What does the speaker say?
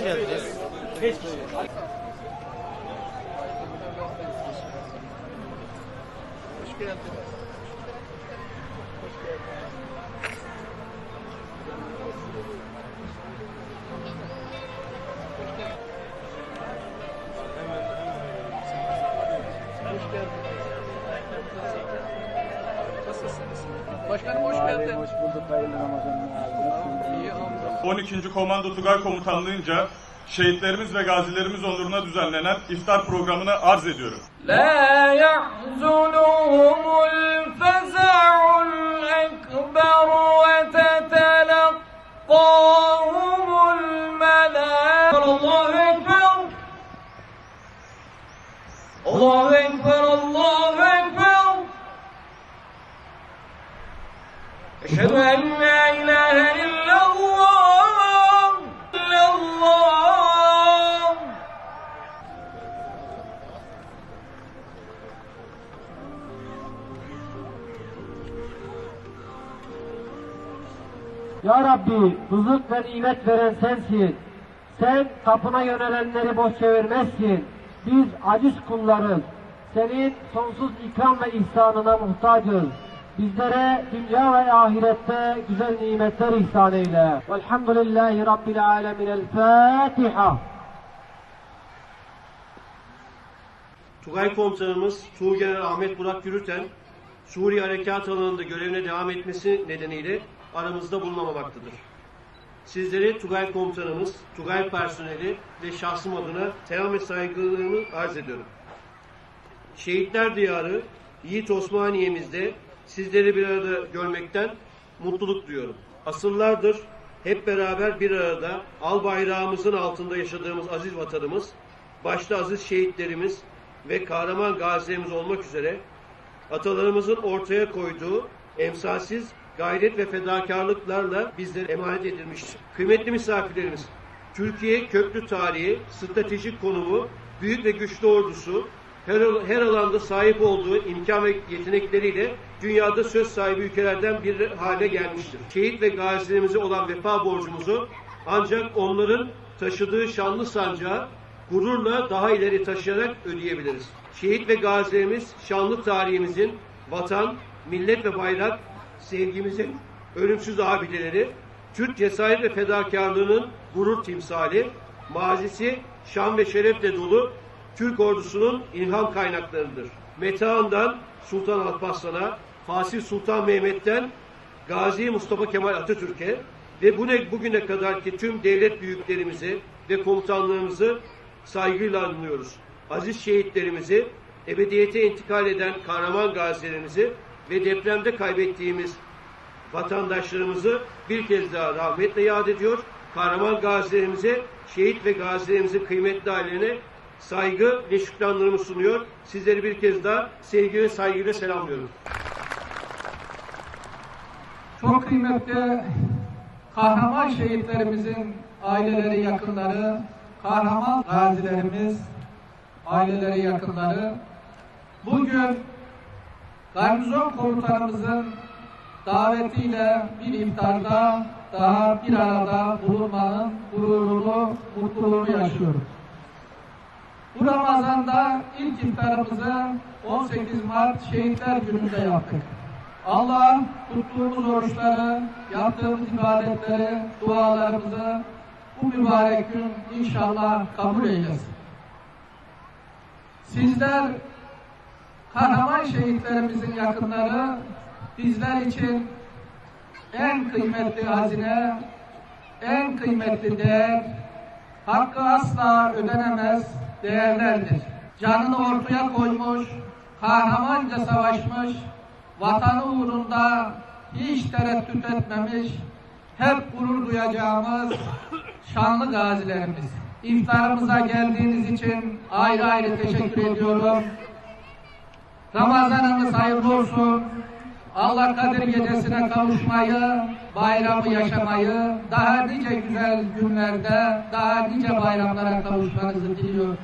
Hoş geldiniz. Geç. Hoş geldiniz. Hoş geldiniz. Nasılsınız? Başkanım hoş geldin. Hoş bulduk hayırlı Ramazanlar. 12. Komando Tugay Komutanlığı'nca şehitlerimiz ve gazilerimiz onuruna düzenlenen iftar programını arz ediyorum. La yahzunuhumul feza'ul ekber ve tetelakkahumul melek. Allahu Ekber. Allahu Ekber, Allahu Ekber. Eşhedü en la ilahe illallah. Ya Rabbi rızık ve nimet veren sensin. Sen kapına yönelenleri boş çevirmezsin. Biz aciz kullarız. Senin sonsuz ikram ve ihsanına muhtacız. Bizlere dünya ve ahirette güzel nimetler ihsan eyle. Velhamdülillahi Rabbil alemin. El Fatiha. Tugay Komutanımız Tuğgeneral Ahmet Burak Yürüten, Suriye Harekat alanında görevine devam etmesi nedeniyle aramızda bulunamamaktadır. Sizleri Tugay Komutanımız, Tugay personeli ve şahsım adına selam ve saygılarımı arz ediyorum. Şehitler Diyarı, Yiğit Osmaniye'mizde sizleri bir arada görmekten mutluluk duyuyorum. Asıllardır hep beraber bir arada al bayrağımızın altında yaşadığımız aziz vatanımız, başta aziz şehitlerimiz ve kahraman gazilerimiz olmak üzere atalarımızın ortaya koyduğu emsalsiz gayret ve fedakarlıklarla bizlere emanet edilmiştir. Kıymetli misafirlerimiz, Türkiye köklü tarihi, stratejik konumu, büyük ve güçlü ordusu, her, her alanda sahip olduğu imkan ve yetenekleriyle dünyada söz sahibi ülkelerden bir hale gelmiştir. Şehit ve gazilerimize olan vefa borcumuzu ancak onların taşıdığı şanlı sancağı gururla daha ileri taşıyarak ödeyebiliriz. Şehit ve gazilerimiz şanlı tarihimizin vatan, millet ve bayrak sevgimizin ölümsüz abideleri, Türk cesaret ve fedakarlığının gurur timsali, mazisi şan ve şerefle dolu Türk ordusunun ilham kaynaklarıdır. Metehan'dan Sultan Alparslan'a, Fatih Sultan Mehmet'ten Gazi Mustafa Kemal Atatürk'e ve bu ne, bugüne kadarki tüm devlet büyüklerimizi ve komutanlarımızı saygıyla anlıyoruz. Aziz şehitlerimizi, ebediyete intikal eden kahraman gazilerimizi ve depremde kaybettiğimiz vatandaşlarımızı bir kez daha rahmetle yad ediyor. Kahraman gazilerimize, şehit ve gazilerimizin kıymetli ailelerine saygı ve şükranlarımı sunuyor. Sizleri bir kez daha sevgi ve saygıyla selamlıyorum. Çok kıymetli kahraman şehitlerimizin aileleri, yakınları, kahraman gazilerimiz, aileleri, yakınları, bugün garnizon komutanımızın davetiyle bir iftarda daha bir arada bulunmanın gururunu, mutluluğunu yaşıyoruz. Bu Ramazan'da ilk iftarımızı 18 Mart Şehitler Günü'nde yaptık. Allah tuttuğumuz oruçları, yaptığımız ibadetleri, dualarımızı bu mübarek gün inşallah kabul eylesin. Sizler kahraman şehitlerimizin yakınları bizler için en kıymetli hazine, en kıymetli değer, hakkı asla ödenemez değerlerdir. Canını ortaya koymuş, kahramanca savaşmış, vatanı uğrunda hiç tereddüt etmemiş, hep gurur duyacağımız şanlı gazilerimiz. İftarımıza geldiğiniz için ayrı ayrı teşekkür ediyorum. Ramazanımız hayırlı olsun. Allah Kadir Gecesi'ne kavuşmayı, bayramı yaşamayı, daha nice güzel günlerde, daha nice bayramlara kavuşmanızı diliyor.